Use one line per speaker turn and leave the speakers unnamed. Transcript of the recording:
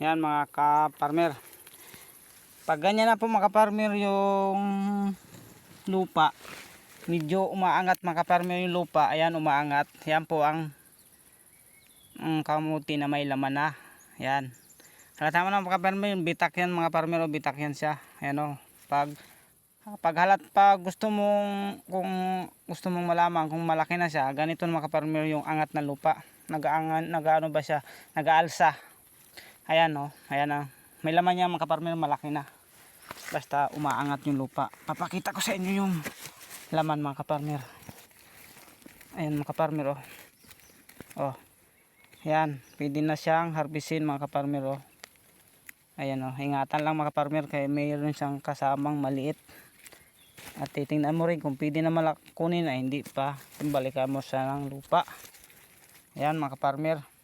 Yan mga ka-farmer. Pag ganyan na po mga ka-farmer yung lupa, medyo umaangat mga ka-farmer yung lupa. Ayan umaangat. Yan po ang ang kamuti na may laman na. Yan. Halata mo na mga ka-farmer, yung bitak yan mga farmer, o bitak yan siya. Ayan o. Pag pag halat pa gusto mong kung gusto mong malaman kung malaki na siya, ganito na mga ka-farmer yung angat na lupa. Nagaangan, nagaano ba siya? Nagaalsa. Ayan o, ayan na. May laman niya mga kaparmer, malaki na. Basta umaangat yung lupa. Papakita ko sa inyo yung laman mga kaparmer. Ayan mga kaparmer o. Oh. Ayan, pwede na siyang harbisin mga kaparmer o. Ayan o, ingatan lang mga kaparmer kaya mayroon siyang kasamang maliit. At titingnan mo rin kung pwede na malak kunin ay hindi pa. Balikan mo siya ng lupa. Ayan mga kaparmer.